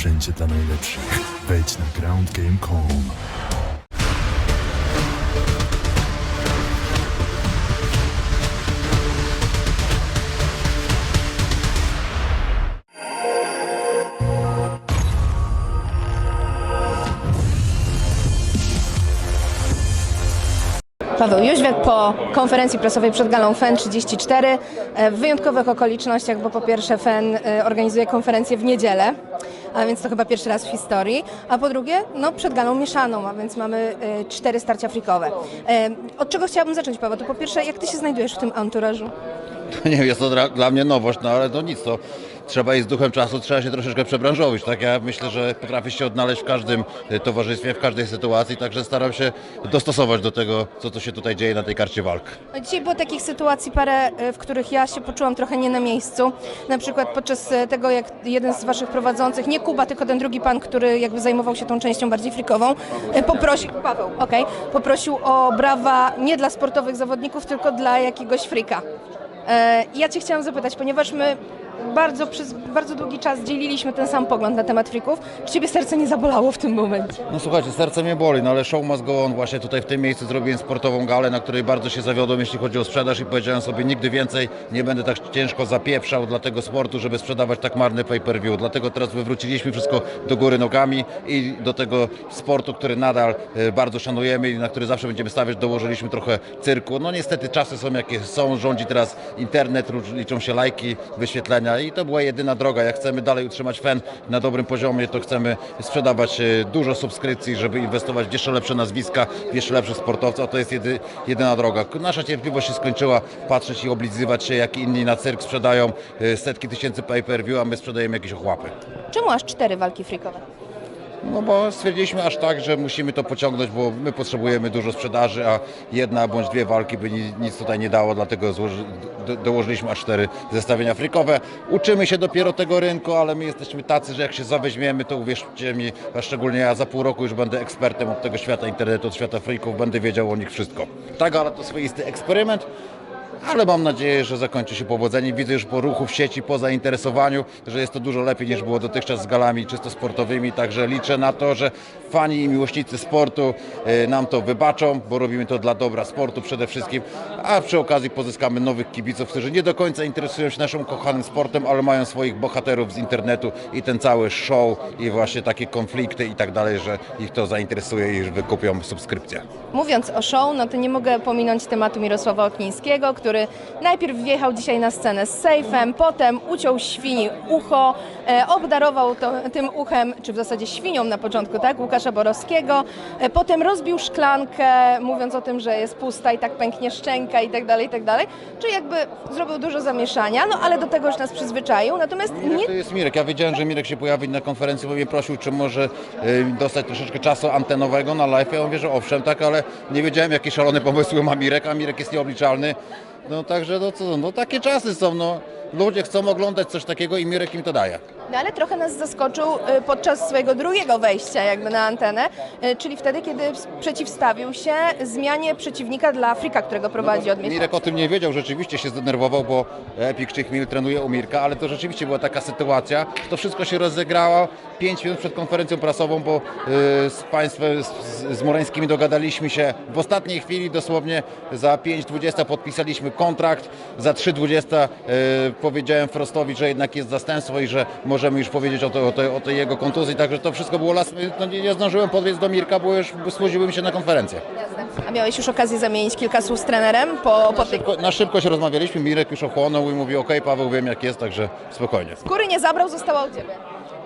Wszędzie dla najlepszych. Wejdź na groundgame.com. Paweł Jóźwiak po konferencji prasowej przed galą FEN 34 e, w wyjątkowych okolicznościach, bo po pierwsze FEN e, organizuje konferencję w niedzielę, a więc to chyba pierwszy raz w historii, a po drugie no, przed galą mieszaną, a więc mamy e, cztery starcia frikowe. Od czego chciałabym zacząć, Paweł? To po pierwsze, jak ty się znajdujesz w tym anturażu? Nie wiem, jest to dla, dla mnie nowość, no ale to nic, to trzeba iść z duchem czasu, trzeba się troszeczkę przebranżowić, tak? Ja myślę, że potrafię się odnaleźć w każdym e, towarzystwie, w każdej sytuacji, także staram się dostosować do tego, co to się tutaj dzieje na tej karcie walk. No, Dzisiaj było takich sytuacji parę, e, w których ja się poczułam trochę nie na miejscu. Na przykład podczas e, tego, jak jeden z waszych prowadzących, nie Kuba, tylko ten drugi pan, który jakby zajmował się tą częścią bardziej frikową, poprosił, Paweł, okej, poprosił o brawa nie dla sportowych zawodników, tylko dla jakiegoś frika. E, Ja cię chciałam zapytać, ponieważ my bardzo przez bardzo długi czas dzieliliśmy ten sam pogląd na temat frików, czy ciebie serce nie zabolało w tym momencie? No słuchajcie, serce mnie boli, no ale show must go on. Właśnie tutaj w tym miejscu zrobiłem sportową galę, na której bardzo się zawiodłem, jeśli chodzi o sprzedaż i powiedziałem sobie, nigdy więcej nie będę tak ciężko zapieprzał dla tego sportu, żeby sprzedawać tak marny pay-per-view. Dlatego teraz wywróciliśmy wszystko do góry nogami i do tego sportu, który nadal e, bardzo szanujemy i na który zawsze będziemy stawiać, dołożyliśmy trochę cyrku. No niestety czasy są jakie są, rządzi teraz internet, liczą się lajki, wyświetlenia i to była jedyna droga. Jak chcemy dalej utrzymać fan na dobrym poziomie, to chcemy sprzedawać e, dużo subskrypcji, żeby inwestować w jeszcze lepsze nazwiska, w jeszcze lepszych sportowców, a to jest jedy, jedyna droga. Nasza cierpliwość się skończyła, patrzeć i oblizywać się, jak inni na cyrk sprzedają e, setki tysięcy pay-per-view, a my sprzedajemy jakieś ochłapy. Czemu aż cztery walki frikowe? No bo stwierdziliśmy aż tak, że musimy to pociągnąć, bo my potrzebujemy dużo sprzedaży, a jedna bądź dwie walki by ni- nic tutaj nie dało, dlatego dołożyliśmy aż cztery zestawienia frikowe. Uczymy się dopiero tego rynku, ale my jesteśmy tacy, że jak się zaweźmiemy, to uwierzcie mi, a szczególnie ja za pół roku już będę ekspertem od tego świata internetu, od świata frików, będę wiedział o nich wszystko. Tak, ale to swoisty eksperyment. Ale mam nadzieję, że zakończy się powodzeniem. Widzę już po ruchu w sieci, po zainteresowaniu, że jest to dużo lepiej niż było dotychczas z galami czysto sportowymi. Także liczę na to, że fani i miłośnicy sportu e, nam to wybaczą, bo robimy to dla dobra sportu przede wszystkim. A przy okazji pozyskamy nowych kibiców, którzy nie do końca interesują się naszym kochanym sportem, ale mają swoich bohaterów z internetu i ten cały show i właśnie takie konflikty i tak dalej, że ich to zainteresuje i wykupią subskrypcję. Mówiąc o show, no to nie mogę pominąć tematu Mirosława Oknińskiego, który najpierw wjechał dzisiaj na scenę z sejfem, potem uciął świni ucho, e, obdarował to, tym uchem, czy w zasadzie świnią na początku, tak, Łukasza Borowskiego, e, potem rozbił szklankę, mówiąc o tym, że jest pusta i tak pęknie szczęka i tak dalej, i tak dalej, czyli jakby zrobił dużo zamieszania, no ale do tego już nas przyzwyczaił, natomiast nie To jest Mirek. Ja wiedziałem, że Mirek się pojawi na konferencji, bo mnie prosił, czy może y, dostać troszeczkę czasu antenowego na live. Ja mówię, że owszem, tak, ale nie wiedziałem, jakie szalone pomysły ma Mirek, a Mirek jest nieobliczalny. No także, no co, no takie czasy są, no. Ludzie chcą oglądać coś takiego i Mirek im to daje. No ale trochę nas zaskoczył y, podczas swojego drugiego wejścia jakby na antenę, y, czyli wtedy, kiedy przeciwstawił się zmianie przeciwnika dla Frika, którego prowadzi od miesiąca. Mirek o tym nie wiedział, rzeczywiście się zdenerwował, bo Epic Czychmil trenuje u Mirka, ale to rzeczywiście była taka sytuacja. To wszystko się rozegrało 5 minut przed konferencją prasową, bo y, z państwem, z, z Moreńskimi dogadaliśmy się w ostatniej chwili, dosłownie za 5.20 podpisaliśmy kontrakt, za 3.20 y, powiedziałem Frostowi, że jednak jest zastępstwo i że możemy już powiedzieć o, to, o, tej, o tej jego kontuzji, także to wszystko było last no, nie, zdążyłem podbiec do Mirka, bo już spóźniłem się na konferencję. A miałeś już okazję zamienić kilka słów z trenerem po, po. Szybko, na szybko się rozmawialiśmy, Mirek już ochłonął i mówi, okej Paweł, wiem jak jest, także spokojnie. Skóry nie zabrał, została u Ciebie.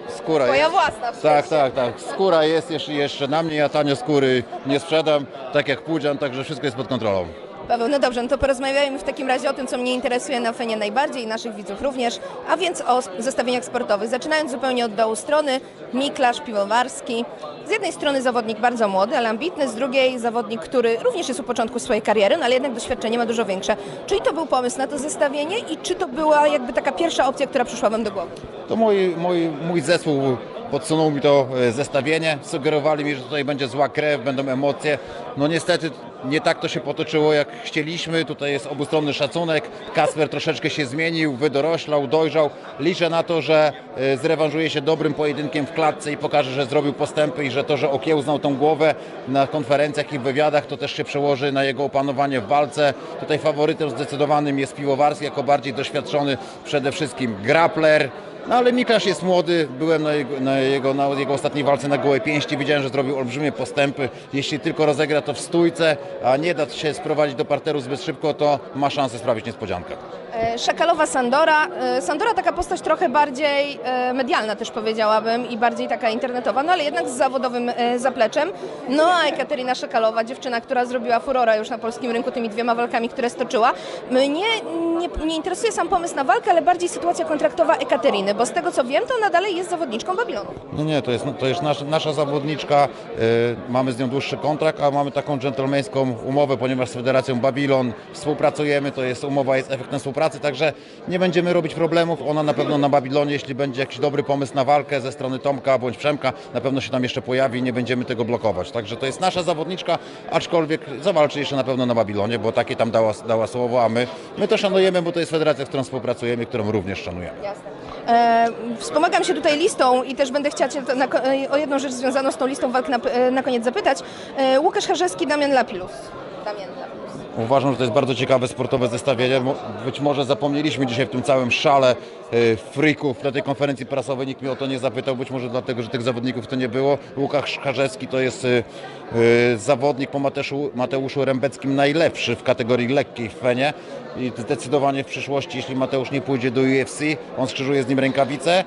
Skóra Twoja jest. własna Tak, tak, tak. Skóra jest jeszcze, jeszcze na mnie, ja tanio skóry nie sprzedam, tak jak Pudzian, także wszystko jest pod kontrolą. Paweł, no dobrze, no to porozmawiajmy w takim razie o tym, co mnie interesuje na Fenie najbardziej i naszych widzów również, a więc o zestawieniach sportowych. Zaczynając zupełnie od dołu strony, Miklasz Piwowarski. Z jednej strony zawodnik bardzo młody, ale ambitny, z drugiej zawodnik, który również jest u początku swojej kariery, no ale jednak doświadczenie ma dużo większe. Czyli to był pomysł na to zestawienie i czy to była jakby taka pierwsza opcja, która przyszła Wam do głowy? To mój, mój, mój zespół podsunął mi to e, zestawienie, sugerowali mi, że tutaj będzie zła krew, będą emocje. No niestety nie tak to się potoczyło jak chcieliśmy, tutaj jest obustronny szacunek, Kasper troszeczkę się zmienił, wydoroślał, dojrzał. Liczę na to, że e, zrewanżuje się dobrym pojedynkiem w klatce i pokaże, że zrobił postępy i że to, że okiełznał tą głowę na konferencjach i wywiadach, to też się przełoży na jego opanowanie w walce. Tutaj faworytem zdecydowanym jest Piwowarski, jako bardziej doświadczony przede wszystkim grappler. No ale Miklasz jest młody, byłem na jego, na, jego, na jego ostatniej walce na gołej pięści, widziałem, że zrobił olbrzymie postępy. Jeśli tylko rozegra to w stójce, a nie da się sprowadzić do parteru zbyt szybko, to ma szansę sprawić niespodziankę. E, Szakalowa Sandora. E, Sandora taka postać trochę bardziej e, medialna też powiedziałabym i bardziej taka internetowa, no ale jednak z zawodowym zapleczem. No a Ekaterina Szakalowa, dziewczyna, która zrobiła furora już na polskim rynku tymi dwiema walkami, które stoczyła. Mnie nie, nie interesuje sam pomysł na walkę, ale bardziej sytuacja kontraktowa Ekateryny, bo z tego co wiem, to ona dalej jest zawodniczką Babilonu. Nie, nie, to jest, to jest nasza, nasza zawodniczka, mamy z nią dłuższy kontrakt, a mamy taką dżentelmeńską umowę, ponieważ z Federacją Babilon współpracujemy, to jest umowa, jest efektem współpracy, także nie będziemy robić problemów. Ona na pewno na Babilonie, jeśli będzie jakiś dobry pomysł na walkę ze strony Tomka bądź Przemka, na pewno się tam jeszcze pojawi i nie będziemy tego blokować. Także to jest nasza zawodniczka, aczkolwiek zawalczy jeszcze na pewno na Babilonie, bo takie tam dała, dała słowo, a my, my to szanujemy, bo to jest federacja, z którą współpracujemy, którą również szanujemy. E, wspomagam się tutaj listą i też będę chciała Cię na, e, o jedną rzecz związaną z tą listą walk na, e, na koniec zapytać. E, Łukasz Harzewski, Damian Lapilus. Damian. Uważam, że to jest bardzo ciekawe sportowe zestawienie. Być może zapomnieliśmy dzisiaj w tym całym szale frików na tej konferencji prasowej. Nikt mnie o to nie zapytał, być może dlatego, że tych zawodników to nie było. Łukasz Karzewski to jest y, y, zawodnik po Mateuszu, Mateuszu Rębeckim najlepszy w kategorii lekkiej w fenie. I zdecydowanie w przyszłości, jeśli Mateusz nie pójdzie do UFC, on skrzyżuje z nim rękawice,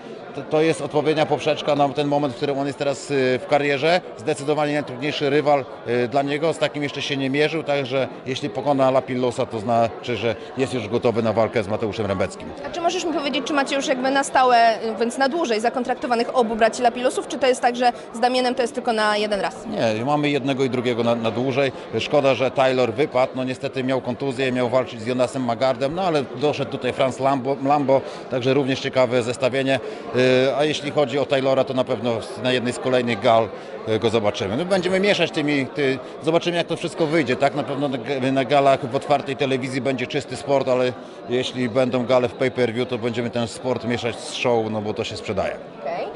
to, jest odpowiednia poprzeczka na ten moment, w którym on jest teraz w karierze. Zdecydowanie najtrudniejszy rywal dla niego, z takim jeszcze się nie mierzył, także jeśli pokona Lapillosa, to znaczy, że jest już gotowy na walkę z Mateuszem Rębeckim. A czy możesz mi powiedzieć, czy macie już jakby na stałe, więc na dłużej zakontraktowanych obu braci Lapilusów, czy to jest tak, że z Damianem to jest tylko na jeden raz? Nie, mamy jednego i drugiego na, na dłużej. Szkoda, że Taylor wypadł, no niestety miał kontuzję, miał walczyć z Jonasem Magardem, no ale doszedł tutaj Franz Lambo, Lambo także również ciekawe zestawienie. Yy, A jeśli chodzi o Taylora, to na pewno na jednej z kolejnych gal yy, go zobaczymy. No, będziemy mieszać tymi, ty, zobaczymy jak to wszystko wyjdzie, tak? Na pewno na, na galach w otwartej telewizji będzie czysty sport, ale jeśli będą gale w pay-per-view, to będziemy ten sport mieszać z show, no bo to się sprzedaje. Okej.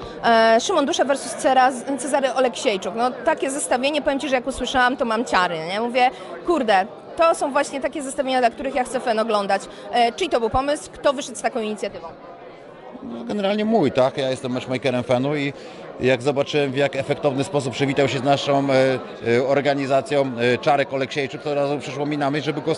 E, Szymon Dusza versus Cera- Cezary Oleksiejczuk. No takie zestawienie, powiem Ci, że jak usłyszałam, to mam ciary, nie? Mówię, kurde, to są właśnie takie zestawienia, dla których ja chcę fen oglądać. E, czyj to był pomysł? Kto wyszedł z taką inicjatywą? No, generalnie mój, tak? Ja jestem matchmakerem fanu i jak zobaczyłem w jak efektowny sposób przywitał się z naszą e, e, organizacją e, Czarek Oleksiejczyk, to razu przyszło mi na myśl, żeby go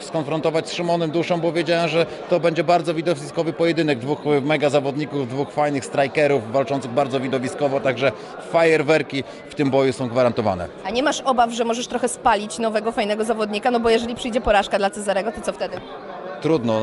skonfrontować z Szymonem Duszą, bo wiedziałem, że to będzie bardzo widowiskowy pojedynek. Dwóch mega zawodników, dwóch fajnych strikerów walczących bardzo widowiskowo, także fajerwerki w tym boju są gwarantowane. A nie masz obaw, że możesz trochę spalić nowego, fajnego zawodnika? No bo jeżeli przyjdzie porażka dla Cezarego, to co wtedy? Trudno.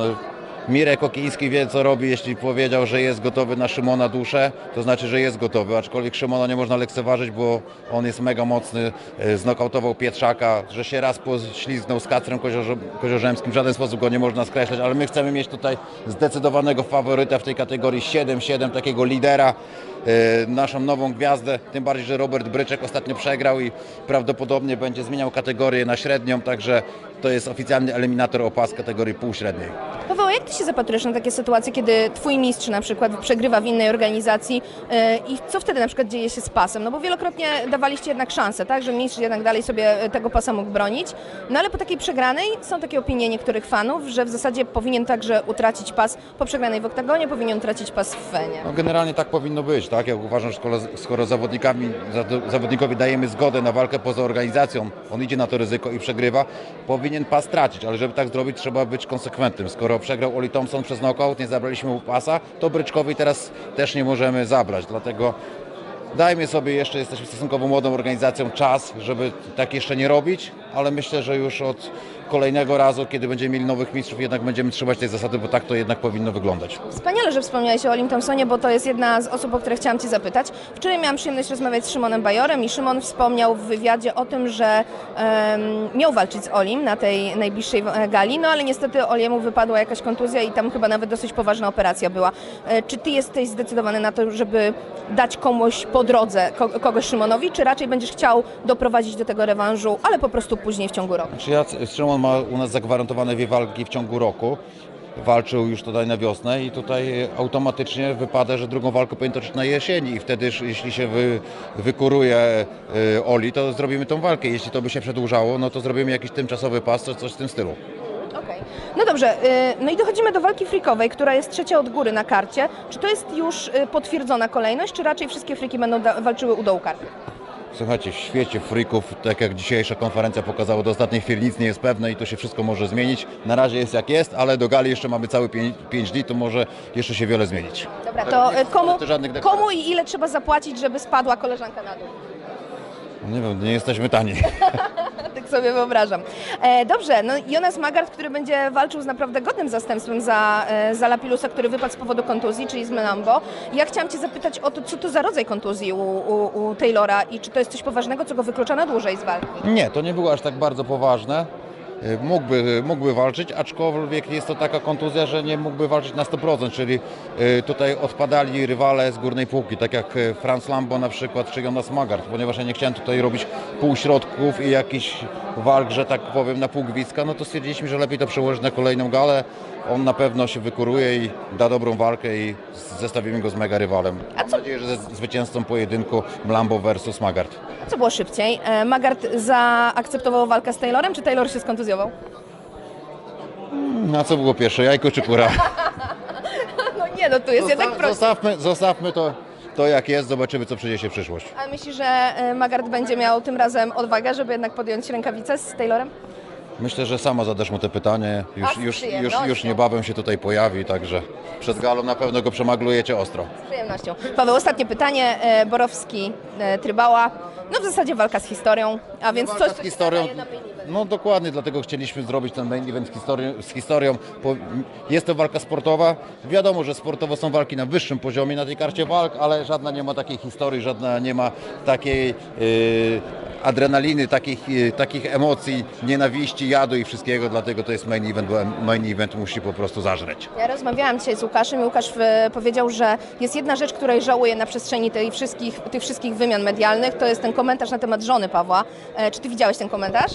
Mirek Okiński wie co robi, jeśli powiedział, że jest gotowy na Szymona Duszę, to znaczy, że jest gotowy, aczkolwiek Szymona nie można lekceważyć, bo on jest mega mocny, e, znokautował Pietrzaka, że się raz poślizgnął z Kacrem Koziorze- Koziorzemskim, w żaden sposób go nie można skreślać, ale my chcemy mieć tutaj zdecydowanego faworyta w tej kategorii 7-7, takiego lidera, naszą nową gwiazdę, tym bardziej, że Robert Bryczek ostatnio przegrał i prawdopodobnie będzie zmieniał kategorię na średnią, także to jest oficjalny eliminator o pas kategorii półśredniej. Paweł, jak Ty się zapatrujesz na takie sytuacje, kiedy Twój mistrz na przykład przegrywa w innej organizacji e, i co wtedy na przykład dzieje się z pasem? No bo wielokrotnie dawaliście jednak szansę, tak, że mistrz jednak dalej sobie e, tego pasa mógł bronić, no ale po takiej przegranej są takie opinie niektórych fanów, że w zasadzie powinien także utracić pas po przegranej w oktagonie, powinien utracić pas w fenie. No generalnie tak powinno być, tak? Ja uważam, że skoro, skoro zawodnikami, za- zawodnikowi dajemy zgodę na walkę poza organizacją, on idzie na to ryzyko i przegrywa, powinien pas tracić, ale żeby tak zrobić, trzeba być konsekwentnym. Skoro przegrał Oli Thompson przez knockout, nie zabraliśmy mu pasa, to Bryczkowi teraz też nie możemy zabrać, dlatego dajmy sobie jeszcze, jesteśmy stosunkowo młodą organizacją, czas, żeby tak jeszcze nie robić. ale myślę, że już od kolejnego razu, kiedy będziemy mieli nowych mistrzów, jednak będziemy trzymać tej zasady, bo tak to jednak powinno wyglądać. Wspaniale, że wspomniałeś o Olim Thompsonie, bo to jest jedna z osób, o której chciałam Cię zapytać. Wczoraj miałam przyjemność rozmawiać z Szymonem Bajorem i Szymon wspomniał w wywiadzie o tym, że em, miał walczyć z Olim na tej najbliższej gali, no ale niestety Oliemu wypadła jakaś kontuzja i tam chyba nawet dosyć poważna operacja była. E, czy Ty jesteś zdecydowany na to, żeby dać komuś po drodze, ko- kogoś Szymonowi, czy raczej będziesz chciał doprowadzić do tego rewanżu, ale po prostu później w ciągu roku? Czy ja, Szymon ma u nas zagwarantowane dwie walki w ciągu roku. Walczył już tutaj na wiosnę i tutaj automatycznie wypada, że drugą walkę powinien toczyć na jesieni i wtedy jeśli się wy, wykuruje y, Oli, to zrobimy tą walkę. Jeśli to by się przedłużało, no to zrobimy jakiś tymczasowy pas, coś, w tym stylu. Okej. No dobrze, y, no i dochodzimy do walki frikowej, która jest trzecia od góry na karcie. Czy to jest już y, potwierdzona kolejność, czy raczej wszystkie friki będą walczyły u dołu karty? Słuchajcie, w świecie frików, tak jak dzisiejsza konferencja pokazała, do ostatniej chwili nic nie jest pewne i to się wszystko może zmienić. Na razie jest jak jest, ale do gali jeszcze mamy całe 5 dni, to może jeszcze się wiele zmienić. Dobra, to y, komu, komu i ile trzeba zapłacić, żeby spadła koleżanka na dół? Nie wiem, nie jesteśmy tani. Tak sobie wyobrażam. E, dobrze, no Jonas Magard, który będzie walczył z naprawdę godnym zastępstwem za, e, za Lapilusa, który wypadł z powodu kontuzji, czyli z Menambo. Ja chciałam Cię zapytać o to, co to za rodzaj kontuzji u, u, u Taylora i czy to jest coś poważnego, co go wyklucza na dłużej z walki? Nie, to nie było aż tak bardzo poważne. Y, Mógłby, mógłby walczyć, aczkolwiek jest to taka kontuzja, że nie mógłby walczyć na 100%, czyli y, tutaj odpadali rywale z górnej półki, tak jak y, Franz Lambo na przykład, czy Jonas Magard, ponieważ ja nie chciałem tutaj robić półśrodków i jakichś walk, że tak powiem, na pół gwizdka, no to stwierdziliśmy, że lepiej to przełożyć na kolejną galę. On na pewno się wykuruje i da dobrą walkę i zestawimy go z mega rywalem. Mam nadzieję, że ze zwycięzcą pojedynku Lambo versus Magard. Co było szybciej? E, Magard zaakceptował walkę z Taylorem, czy Taylor się skontuzjował? Na co było pierwsze, jajko czy kura? No nie, no tu jest jednak Zostaw, prościej. zostawmy, zostawmy to, to jak jest, zobaczymy co przyniesie przyszłość. A myślisz, że e, Magard będzie miał tym razem odwagę, żeby jednak podjąć rękawicę z Taylorem? Myślę, że sama zadasz mu te pytanie, A, już, z już, już, przyjemnością. już niebawem się tutaj pojawi, także przed galą na pewno go przemaglujecie ostro. Z przyjemnością. Paweł, ostatnie pytanie. E, Borowski, e, Trybała. No w zasadzie walka z historią, a więc Walka coś, z co historią, się nadaje na main event. no dokładnie, dlatego chcieliśmy zrobić ten main event z historią. Z historią bo jest to walka sportowa. Wiadomo, że sportowo są walki na wyższym poziomie na tej karcie walk, ale żadna nie ma takiej historii, żadna nie ma takiej yy, adrenaliny, takich, yy, takich emocji, nienawiści, jadu i wszystkiego, dlatego to jest main event, bo main event musi po prostu zażreć. Ja rozmawiałam dzisiaj z Łukaszem i Łukasz e, powiedział, że jest jedna rzecz, której żałuje na przestrzeni tej wszystkich, tych wszystkich wymian medialnych, to jest ten komentarz na temat żony Pawła. E, Czy ty widziałeś ten komentarz?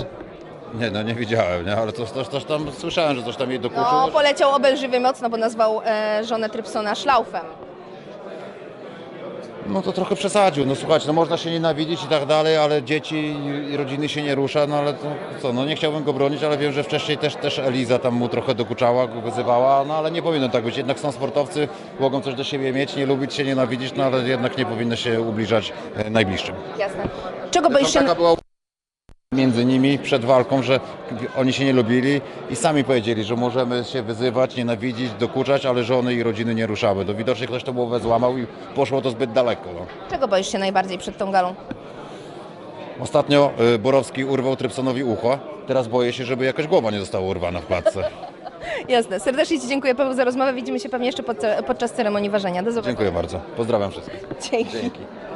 Nie, no nie widziałem, nie? ale coś, coś, coś tam słyszałem, że coś tam jej dokuczył. No, poleciał obelżywie mocno, bo nazwał e, żonę Trypsona szlaufem. No to trochę przesadził. No słuchajcie, no można się nienawidzić i tak dalej, ale dzieci i- rodziny się nie rusza, no ale to co, no nie chciałbym go bronić, ale wiem, że wcześniej też, też Eliza tam mu trochę dokuczała, go wyzywała, no ale nie powinno tak być. Jednak są sportowcy, mogą coś do siebie mieć, nie lubić się, nienawidzić, no ale jednak nie powinno się ubliżać e, najbliższym. Jasne. Czego boisz się... Taka była między nimi przed walką, że oni się nie lubili i sami powiedzieli, że możemy się wyzywać, nienawidzić, dokuczać, ale żony i rodziny nie ruszały. To widocznie ktoś to głowę złamał i poszło to zbyt daleko. No. Czego boisz się najbardziej przed tą galą? Ostatnio y, Borowski urwał Trypsonowi ucho. Teraz boję się, żeby jakaś głowa nie została urwana w klatce. Jasne. Serdecznie Ci dziękuję Paweł za rozmowę. Widzimy się pewnie jeszcze pod, podczas ceremonii ważenia. Do zobaczenia. Dziękuję bardzo. Pozdrawiam wszystkich. Dzięki. Dzięki.